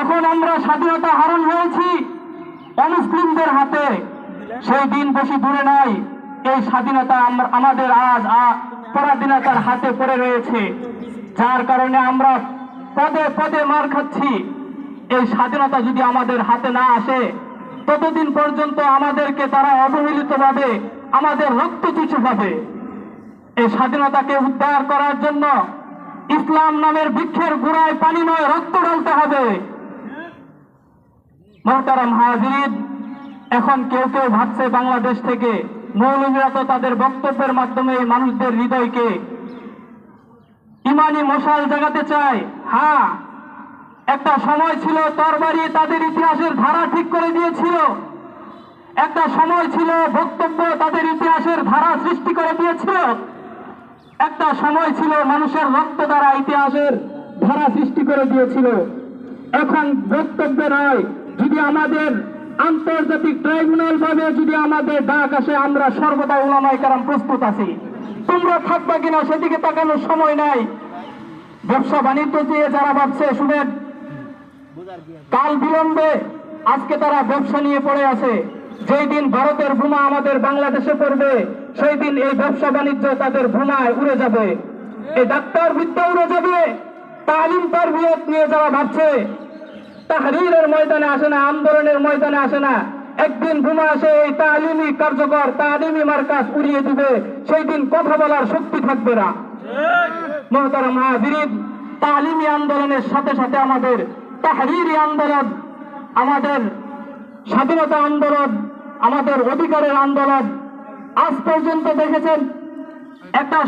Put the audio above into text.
এখন আমরা স্বাধীনতা হারণ হয়েছি। অমুসলিমদের হাতে সেই দিন বেশি দূরে নাই। এই স্বাধীনতা আম- আমাদের আজ পরাধীনতার হাতে পড়ে রয়েছে। যার কারণে আমরা পদে পদে মার খাচ্ছি। এই স্বাধীনতা যদি আমাদের হাতে না আসে, ততদিন পর্যন্ত আমাদেরকে তারা অবহেলিতভাবে আমাদের রক্ত চুষে পাবে এই স্বাধীনতাকে উদ্ধার করার জন্য ইসলাম নামের বৃক্ষের গোড়ায় পানি নয় রক্ত ঢালতে হবে। মহতারাম হাজির, এখন কেউ কেউ ভাবছে বাংলাদেশ থেকে মৌলভীরা তো তাদের বক্তব্যের মাধ্যমে এই মানুষদের হৃদয়কে। ইমানি মশাল জাগাতে চায়। হ্যাঁ একটা সময় ছিল তরবারি তাদের ইতিহাসের ধারা ঠিক করে দিয়েছিল। একটা সময় ছিল বক্তব্য তাদের ইতিহাসের ধারা সৃষ্টি করে দিয়েছিল। একটা সময় ছিল মানুষের রক্ত দ্বারা ইতিহাসের ধারা সৃষ্টি করে দিয়েছিল। এখন বক্তব্য নয়। যদি আমাদের আন্তর্জাতিক ট্রাইব্যুনাল ভাবে যদি আমাদের ডাক আসে, আমরা সর্বদা ওলামাই কারাম প্রস্তুত আছি। তোমরা থাকবা কিনা সেদিকে তাকানোর সময় নাই। ব্যবসা বাণিজ্য দিয়ে যারা ভাবছে, শুনেন, কাল বিলম্বে আজকে তারা ব্যবসা নিয়ে পড়ে আছে। যেই দিন ভারতের বোমা আমাদের বাংলাদেশে পড়বে, সেই দিন এই ব্যবসা বাণিজ্য তাদের ভূমায় উড়ে যাবে। এই ডাক্তার বিদ্যা উড়ে যাবে, তালিম তারবিয়ত নিয়ে যারা ভাবছে তাহরিরের ময়দানে আসে না, আন্দোলনের ময়দানে আসে না। একদিন বোমা আসে এই তালিমি কার্যকর, তালিমি মার্কাস উড়িয়ে দিবে। সেই দিন কথা বলার শক্তি থাকবে না। মহতারাম হাজিরিন, তালিমি আন্দোলনের সাথে সাথে আমাদের তাহরিরি আন্দোলন, আমাদের স্বাধীনতা আন্দোলন, আমাদের অধিকারের আন্দোলন, আজ পর্যন্ত দেখেছেন? একটা